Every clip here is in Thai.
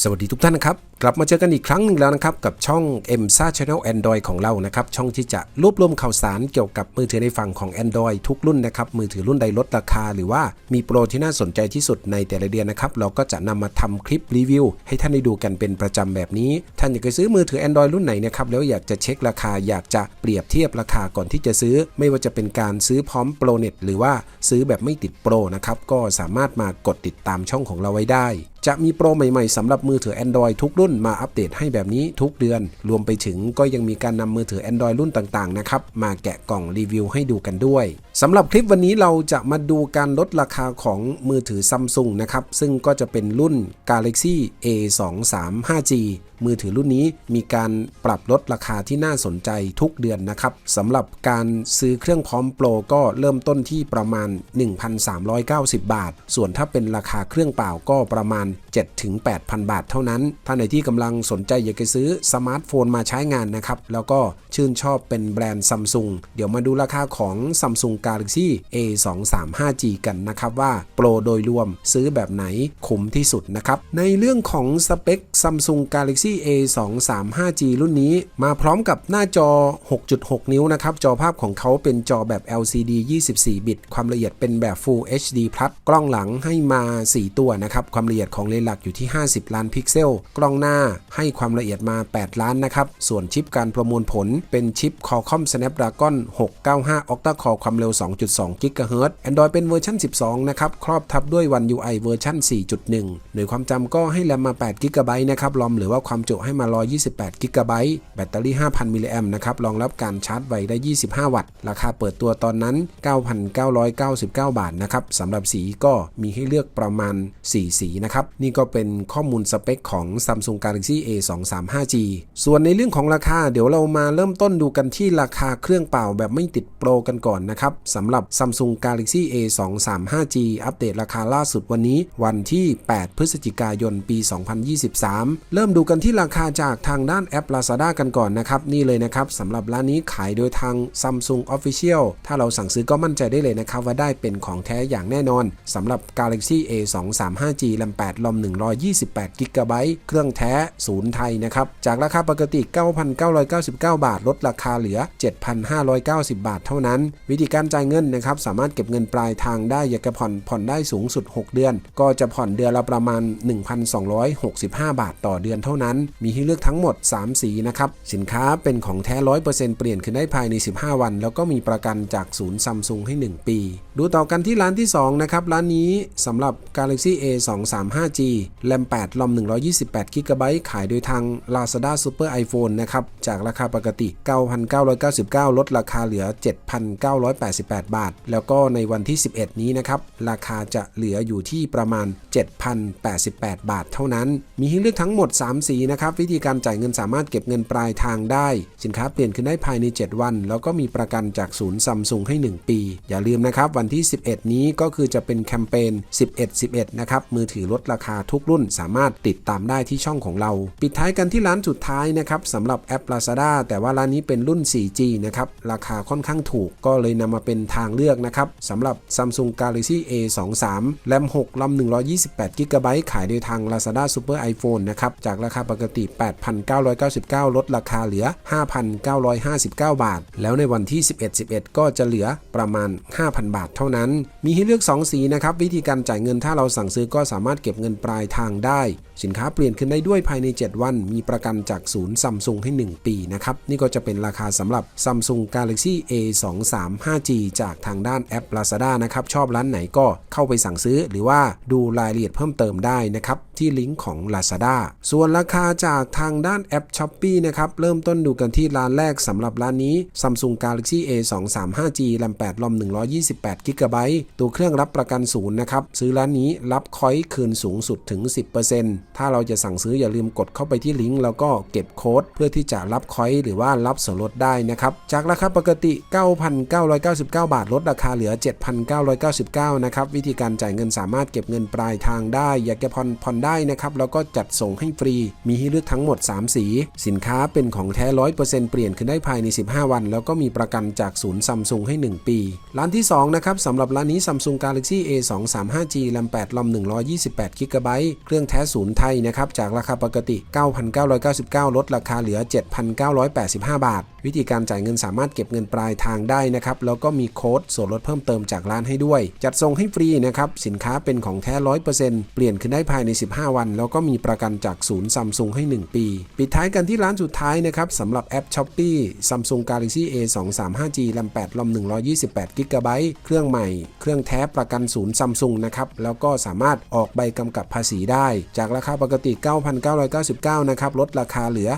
สวัสดีทุกท่านนะครับ กลับมาเจอกันอีกครั้งหนึ่งแล้วนะครับ กับช่อง m s a Channel Android ของเรานะครับ ช่องที่จะรวบรวมข่าวสารเกี่ยวกับมือถือในฝั่งของ Android ทุกรุ่นนะครับ มือถือรุ่นใดลดราคา หรือว่ามีโปรที่น่าสนใจที่สุดในแต่ละเดือนนะครับ เราก็จะนำมาทำคลิปรีวิว ให้ท่านได้ดูกันเป็นประจำแบบนี้ ท่านอยากจะซื้อมือถือ Android รุ่นไหนนะครับแล้วอยากจะเช็คราคาอยากจะเปรียบเทียบราคาก่อนที่จะซื้อ ไม่ว่าจะเป็นการซื้อพร้อมโปรเน็ตหรือว่าซื้อแบบไม่ติดโปรนะครับก็สามารถมากดติดตามช่องของเราไว้ได้ จะมีโปรใหม่ๆสำหรับมือถือ Android ทุกรุ่นมาอัปเดตให้แบบนี้ทุกเดือน รวมไปถึงก็ยังมีการนำมือถือ Android รุ่นต่างๆนะครับมาแกะกล่องรีวิวให้ดูกันด้วยสำหรับคลิปวันนี้เราจะมาดูการลดราคาของมือถือซัมซุงนะครับ ซึ่งก็จะเป็นรุ่น Galaxy A23 5G มือถือรุ่นนี้มีการปรับลดราคาที่น่าสนใจทุกเดือนนะครับสำหรับการซื้อเครื่องพร้อมโปรก็เริ่มต้นที่ประมาณ 1,390 บาท ส่วนถ้าเป็นราคาเครื่องเปล่าก็ประมาณ 7-8,000 บาทเท่านั้น ท่านไหนที่กำลังสนใจอยากจะซื้อสมาร์ทโฟนมาใช้งานนะครับ แล้วก็ชื่นชอบเป็นแบรนด์ซัมซุงเดี๋ยวมาดูราคาของ Samsung Galaxy A23 5G กันนะครับว่าโปรโดยรวมซื้อแบบไหนคุ้มที่สุดนะครับ ในเรื่องของสเปค Samsung Galaxy A23 5G รุ่นนี้ มาพร้อมกับหน้าจอ 6.6 นิ้วนะครับ จอภาพของเขาเป็นจอแบบ LCD 24 บิต ความละเอียดเป็นแบบ Full HD Plus กล้องหลังให้มา 4 ตัวนะครับ ความละเอียดของเลนส์หลักอยู่ที่ 50 ล้านพิกเซล กล้องหน้าให้ความละเอียดมา 8 ล้านนะครับ ส่วนชิปการประมวลผลเป็นชิป Qualcomm Snapdragon 695 Octa Core ความเร็ว2.2 GHz Android เป็นเวอร์ชัน 12 นะครับ ครอบทับด้วย One UI เวอร์ชัน4.1 หน่วยความจำก็ให้แรมมา 8 GB นะครับรอมหรือว่าความจุให้มา 128 g b แบตเตอรี่ 5,000 มิลลิแอมนะครับ รองรับการชาร์จไวได้ 25 วัตต์ ราคาเปิดตัวตอนนั้น 9,999 บาทนะครับสำหรับสีก็มีให้เลือกประมาณ 4 สีนะครับ นี่ก็เป็นข้อมูลสเปคของ Samsung Galaxy A23 5G ส่วนในเรื่องของราคาเดี๋ยวเรามาเริ่มต้นดูกันที่ราคาเครื่องเปล่าแบบไม่ติดโปรกันก่อนนะครับสำหรับ Samsung Galaxy A23 5G อัปเดตราคาล่าสุดวันนี้ วันที่ 8 พฤศจิกายน ปี 2023 เริ่มดูกันที่ราคาจากทางด้านแอป Lazada กันก่อนนะครับ นี่เลยนะครับสำหรับร้านนี้ขายโดยทาง Samsung Official ถ้าเราสั่งซื้อก็มั่นใจได้เลยนะครับ ว่าได้เป็นของแท้อย่างแน่นอนสำหรับ Galaxy A23 5G แรม8ลอม128 g b เครื่องแท้ศูนย์ไทยนะครับ จากราคาปกติ 9,999 บาท ลดราคาเหลือ 7,590 บาทเท่านั้น วิธีการจ่ายเงินนะครับสามารถเก็บเงินปลายทางได้อยากจะผ่อนผ่อนได้สูงสุด 6 เดือน ก็จะผ่อนเดือนละประมาณ 1,265 บาทต่อเดือนเท่านั้น มีให้เลือกทั้งหมด 3 สีนะครับสินค้าเป็นของแท้ 100%เปลี่ยนคืนได้ภายใน 15 วัน แล้วก็มีประกันจากศูนย์ซัมซุงให้ 1 ปีดูต่อกันที่ร้านที่ 2 นะครับ ร้านนี้สำหรับ Galaxy A23 5G แรม8ลอม128 g b ขายโดยทาง Lazada Super iPhone นะครับ จากราคาปกติ 9,999 ลดราคาเหลือ 7,988 บาท แล้วก็ในวันที่ 11 นี้นะครับ ราคาจะเหลืออยู่ที่ประมาณ 7,088 บาทเท่านั้น มีให้เลือกทั้งหมด 3 สีนะครับ วิธีการจ่ายเงินสามารถเก็บเงินปลายทางได้ สินค้าเปลี่ยนขึ้นได้ภายใน 7 วัน แล้วก็มีประกันจากศูนย์ซัมซุงให้ 1 ปี อย่าลืมนะครับวันันที่ 11 นี้ก็คือจะเป็นแคมเปญ 11 11 นะครับ มือถือลดราคาทุกรุ่นสามารถติดตามได้ที่ช่องของเรา ปิดท้ายกันที่ร้านสุดท้ายนะครับสำหรับแอป Lazada แต่ว่าร้านนี้เป็นรุ่น 4G นะครับ ราคาค่อนข้างถูกก็เลยนำมาเป็นทางเลือกนะครับสำหรับ Samsung Galaxy A23 แรม 6 ลำ 128 g b ขายโดยทาง Lazada Super iPhone นะครับ จากราคาปกติ 8,999 ลดราคาเหลือ 5,959 บาท แล้วในวันที่ 11 11 ก็จะเหลือประมาณ 5,000 บาทเท่านั้น มีให้เลือก 2 สีนะครับ วิธีการจ่ายเงินถ้าเราสั่งซื้อก็สามารถเก็บเงินปลายทางได้สินค้าเปลี่ยนขึ้นได้ด้วยภายใน 7 วัน มีประกันจากศูนย์ซัมซุงให้ 1 ปีนะครับ นี่ก็จะเป็นราคาสำหรับ Samsung Galaxy A23 5G จากทางด้านแอป Lazada นะครับ ชอบร้านไหนก็เข้าไปสั่งซื้อ หรือว่าดูรายละเอียดเพิ่มเติมได้นะครับ ที่ลิงก์ของ Lazada ส่วนราคาจากทางด้านแอป s h o p e e นะครับ เริ่มต้นดูกันที่ร้านแรกสำหรับร้านนี้ Samsung Galaxy A23 5G แรม8ลอม128 g b ตัวเครื่องรับประกันศูนย์นะครับซื้อร้านนี้รับคอยคืนสูงสุดถึง 10%ถ้าเราจะสั่งซื้ออย่าลืมกดเข้าไปที่ลิงก์แล้วก็เก็บโค้ดเพื่อที่จะรับคอยหรือว่ารับส่วนลดได้นะครับ จากราคาปกติ 9,999 บาท ลดราคาเหลือ 7,999 นะครับ วิธีการจ่ายเงินสามารถเก็บเงินปลายทางได้ อยากจะผ่อนผ่อนได้นะครับ แล้วก็จัดส่งให้ฟรี มีให้เลือกทั้งหมด 3 สี สินค้าเป็นของแท้ 100%เปลี่ยนขึ้นได้ภายใน 15 วัน แล้วก็มีประกันจากศูนย์ซัมซุงให้ 1 ปี ร้านที่ 2 นะครับสำหรับร้านนี้ Samsung Galaxy A 2 3 5 G ลำ8ลำ128 g b เครื่องแท้ศูนย์ไทยนะครับจากราคาปกติ 9,999 ลดราคาเหลือ 7,985 บาท วิธีการจ่ายเงินสามารถเก็บเงินปลายทางได้นะครับ แล้วก็มีโค้ดส่วนลดเพิ่มเติมจากร้านให้ด้วย จัดส่งให้ฟรีนะครับ สินค้าเป็นของแท้ 100%เปลี่ยนขึ้นได้ภายใน 15 วัน แล้วก็มีประกันจากศูนย์ซัมซุงให้ 1 ปี ปิดท้ายกันที่ร้านสุดท้ายนะครับสำหรับแอป s h อ p e e Samsung Galaxy A 2 3 5 G ลำ8ลำ128 g b เครื่องใหม่ เครื่องแท้ประกันศูนย์ซัมซุงนะครับ แล้วก็สามารถออกใบกำกับภาษีได้ จากราคาปกติ 9,999 นะครับ ลดราคาเหลือ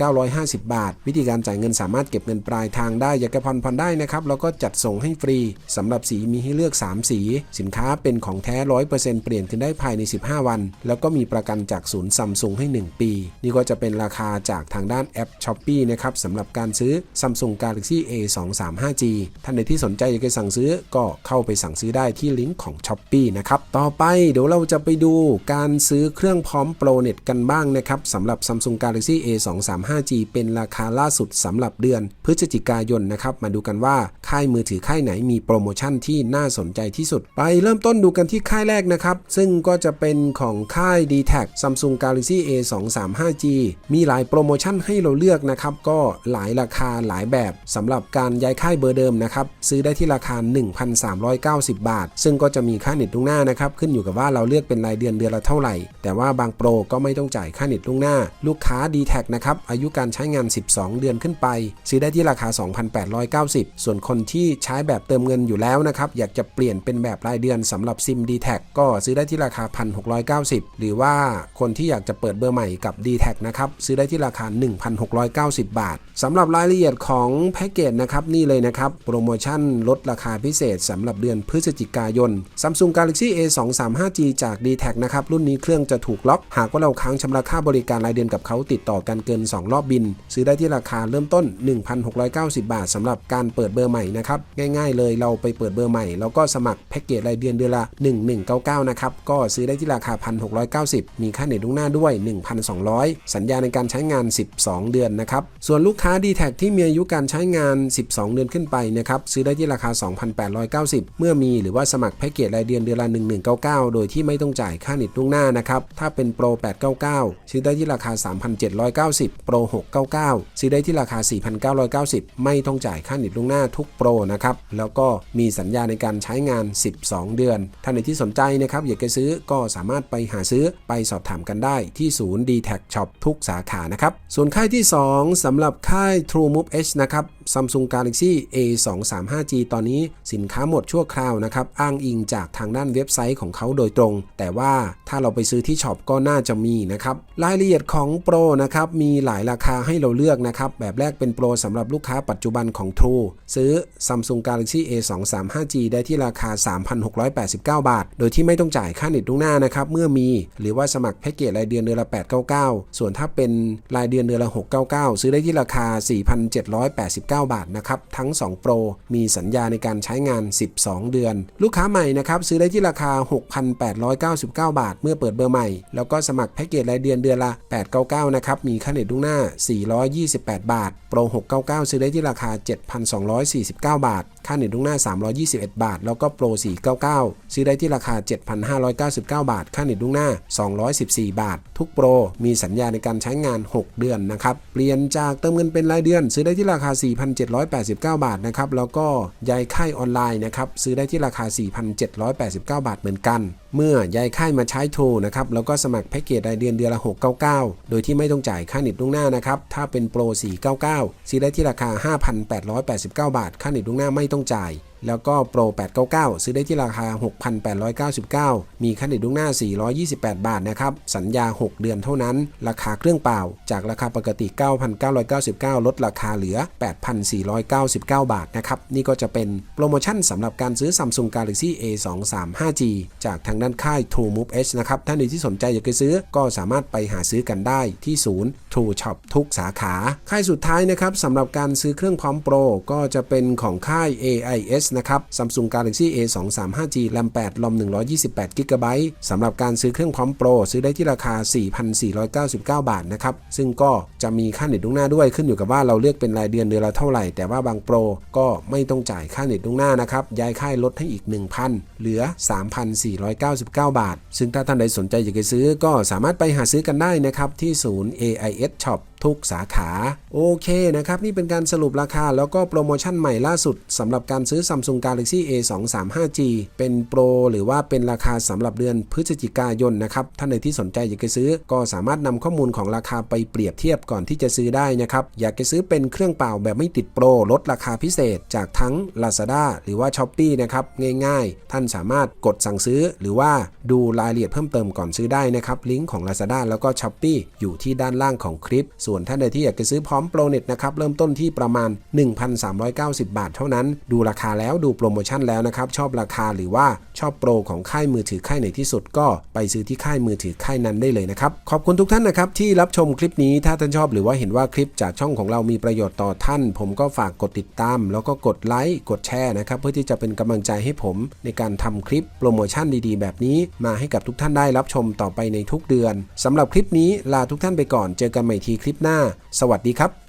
7,950 บาท วิธีการจ่ายเงินสามารถเก็บเงินปลายทางได้อยากจะผ่อนผ่อนได้นะครับแล้วก็จัดส่งให้ฟรีสำหรับสีมีให้เลือก 3 สี สินค้าเป็นของแท้ 100%เปลี่ยนขึ้นได้ภายใน 15 วัน แล้วก็มีประกันจากศูนย์ซัมซุงให้ 1 ปี นี่ก็จะเป็นราคาจากทางด้านแอป s h อ p e e นะครับสำหรับการซื้อ Samsung Galaxy A 2 3 5 G ท่านใดที่สนใจอยากจะสั่งซื้อก็เข้าไปสั่งซื้อได้ที่ลิงก์ของ s h อ p e e นะครับต่อไปเดี๋ยวเราจะไปดูการซื้อเครื่องพร้อมโปรเน็ตกันบ้างนะครับสำหรับ Samsung Galaxy A 2 3 5 G เป็นราคาล่าสุดสำหรับเดือน พฤศจิกายนนะครับ มาดูกันว่าค่ายมือถือค่ายไหนมีโปรโมชั่นที่น่าสนใจที่สุด ไปเริ่มต้นดูกันที่ค่ายแรกนะครับ ซึ่งก็จะเป็นของค่าย d t a c Samsung Galaxy A 2 3 5 G มีหลายโปรโมชั่นให้เราเลือกนะครับ ก็หลายราคาหลายแบบสำหรับการย้ายค่ายเบอร์เดิมนะครับ ซื้อได้ที่ราคา 1,390 บาท ซึ่งก็จะมีค่าเน็ตล่วงหน้านะครับ ขึ้นอยู่กับว่าเราเลือกเป็นรายเดือนเดือนละเท่าไหร่ แต่ว่าบางโปรก็ไม่ต้องจ่ายค่าเน็ตล่วงหน้า ลูกค้า d t แทนะครับอายุการใช้งาน 12 เดือนขึ้นไปซื้อได้ที่ราคา 2,890 ส่วนคนที่ใช้แบบเติมเงินอยู่แล้วนะครับ อยากจะเปลี่ยนเป็นแบบรายเดือนสำหรับซิม d t แทก็ซื้อได้ที่ราคา 1,690 หรือว่าคนที่อยากจะเปิดเบอร์ใหม่กับ d t แทนะครับซื้อได้ที่ราคา 1,690 บาทสำหรับรายละเอียดของแพ็กเกจนะครับนี่เลยนะครับโปรโมชั่นลดราคาพิเศษสำหรับเดือนพฤศจิกายน Samsung Galaxy A 2 3 5 G จาก d t แทนะครับรุ่นนี้เครื่องจะถูกล็อก หากว่าเราค้างชำระค่าบริการรายเดือนกับเขาติดต่อกันเกิน 2 รอบบิน ซื้อได้ที่ราคาเริ่มต้น1,690 บาทสำหรับการเปิดเบอร์ใหม่นะครับ ง่ายๆเลยเราไปเปิดเบอร์ใหม่ แล้วก็สมัครแพ็กเกจรายเดือนเดือนละ 1199 นะครับ ก็ซื้อได้ที่ราคา 1,690 มีค่าเน็ตล่วงหน้าด้วย 1,200 สัญญาในการใช้งาน 12 เดือนนะครับ ส่วนลูกค้า d t แทที่มีอายุการใช้งาน 12 เดือนขึ้นไปนะครับซื้อได้ที่ราคา 2,890 เมื่อมีหรือว่าสมัครแพ็กเกจรายเดือนเดือนละ 1199 โดยที่ไม่ต้องจ่ายค่าเน็ตล่วงหน้านะครับถ้าเป็นโปร899 ซื้อได้ที่ราคา 3,790 โปร699 ซื้อได้ที่ราคา4,990 ไม่ต้องจ่ายค่าเน็ตล่วงหน้าทุกโปรนะครับ แล้วก็มีสัญญาในการใช้งาน 12 เดือน ท่านใดที่สนใจนะครับอยากจะซื้อก็สามารถไปหาซื้อไปสอบถามกันได้ที่ศูนย์ d t แท็ Shop ทุกสาขานะครับ ส่วนค่ายที่ 2สำหรับค่าย True Move H นะครับ Samsung Galaxy A 2 3 5 G ตอนนี้สินค้าหมดชั่วคราวนะครับ อ้างอิงจากทางด้านเว็บไซต์ของเขาโดยตรง แต่ว่าถ้าเราไปซื้อที่ช็อปก็น่าจะมีนะครับ รายละเอียดของโปรนะครับ มีหลายราคาให้เราเลือกนะครับ แบบแรกเป็นโปรสำหรับลูกค้าปัจจุบันของ True ซื้อ Samsung Galaxy A 2 3 5 G ได้ที่ราคา 3,689 บาท โดยที่ไม่ต้องจ่ายค่าเน็ตล่วงหน้านะครับ เมื่อมี หรือว่าสมัครแพ็กเกจรายเดือนเดือนละ 899 ส่วนถ้าเป็นรายเดือนเดือนละ 699 ซื้อได้ที่ราคา 4,789 บาทนะครับ ทั้ง 2 โปร มีสัญญาในการใช้งาน 12 เดือน ลูกค้าใหม่นะครับซื้อได้ที่ราคา 6,899 บาท เมื่อเปิดเบอร์ใหม่ แล้วก็สมัครแพ็กเกจรายเดือนเดือนละ 899 นะครับ มีค่าเน็ตล่วงหน้า 428 บาท โปร699 ซื้อได้ที่ราคา 7,249 บาท ค่าเน็ตล่วงหน้า 321 บาท แล้วก็โปร499 ซื้อได้ที่ราคา 7,599 บาท ค่าเน็ตล่วงหน้า 214 บาท ทุกโปรมีสัญญาในการใช้งาน 6 เดือนนะครับ เปลี่ยนจากเติมเงินเป็นรายเดือน ซื้อได้ที่ราคา 4,789 บาทนะครับ แล้วก็ยายค่ายออนไลน์นะครับ ซื้อได้ที่ราคา 4,789 บาทเหมือนกัน เมื่อย้ายค่ายมาใช้ทูนะครับแล้วก็สมัครแพ็กเกจรายเดือนเดือนละ 699 โดยที่ไม่ต้องจ่ายค่าเน็ตล่วงหน้านะครับ ถ้าเป็นโปร 499 ซื้อได้ที่ราคา 5,889 บาท ค่าเน็ตล่วงหน้าไม่ต้องจ่าย แล้วก็โปร899 ซื้อได้ที่ราคา 6,899 มีค่าเน็ตล่วงหน้า 428 บาทนะครับ สัญญา 6 เดือนเท่านั้น ราคาเครื่องเปล่า จากราคาปกติ 9,999 ลดราคาเหลือ 8,499 บาทนะครับ นี่ก็จะเป็นโปรโมชั่นสำหรับการซื้อ Samsung Galaxy A 2 3 5 G จากทางด้านค่าย True Move H นะครับ ท่านใดที่สนใจอยากจะซื้อก็สามารถไปหาซื้อกันได้ที่ศูนย์ True Shop ทุกสาขา ค่ายสุดท้ายนะครับสำหรับการซื้อเครื่องพร้อมโปรก็จะเป็นของค่าย AIS นะครับ Samsung Galaxy A 2 3 5 G RAM 8 ROM 128 g b สำหรับการซื้อเครื่องพร้อมโปร ซื้อได้ที่ราคา 4,499 บาทนะครับ ซึ่งก็จะมีค่าเน็ตล่วงหน้าด้วยขึ้นอยู่กับว่าเราเลือกเป็นรายเดือนเดือนละเท่าไหร่ แต่ว่าบางโปรก็ไม่ต้องจ่ายค่าเน็ตล่วงหน้านะครับ ย้ายค่ายลดให้อีก 1,000 เหลือ 3,499 บาท ซึ่งถ้าท่านใดสนใจอยากจะซื้อก็สามารถไปหาซื้อกันได้นะครับที่ศูนย์ AIS Shop ทุกสาขา โอเคนะครับ นี่เป็นการสรุปราคาแล้วก็โปรโมชั่นใหม่ล่าสุดสำหรับการซื้อ Samsung Galaxy A 2 3 5 G เป็นโปรหรือว่าเป็นราคาสำหรับเดือนพฤศจิกายนนะครับ ท่านใดที่สนใจอยากจะซื้อ ก็สามารถนำข้อมูลของราคาไปเปรียบเทียบก่อนที่จะซื้อได้นะครับ อยากจะซื้อเป็นเครื่องเปล่าแบบไม่ติดโปรลดราคาพิเศษ จากทั้ง Lazada หรือว่า s h อ p e e นะครับง่ายๆ ท่านสามารถกดสั่งซื้อ หรือว่าดูรายละเอียดเพิ่มเติมก่อนซื้อได้นะครับลิงก์ของ Lazada แล้วก็ s h อ p e e อยู่ที่ด้านล่างของคลิปส่่วนท่านใดที่อยากจะซื้อพร้อมโปรเน็ตนะครับเริ่มต้นที่ประมาณ 1,390 บาทเท่านั้น ดูราคาแล้วดูโปรโมชั่นแล้วนะครับชอบราคาหรือว่าชอบโปรของค่ายมือถือค่ายไหนที่สุดก็ไปซื้อที่ค่ายมือถือค่ายนั้นได้เลยนะครับขอบคุณทุกท่านนะครับที่รับชมคลิปนี้ถ้าท่านชอบหรือว่าเห็นว่าคลิปจากช่องของเรามีประโยชน์ต่อท่าน ผมก็ฝากกดติดตาม แล้วก็กดไลค์กดแชร์นะครับเพื่อที่จะเป็นกำลังใจให้ผม ในการทำคลิปโปรโมชั่นดีๆ แบบนี้ มาให้กับทุกท่านได้รับชมต่อไปในทุกเดือนสำหรับคลิปนี้ลาทุกท่านไปก่อนเจอกันใหม่ทีคลิปหน้า สวัสดีครับ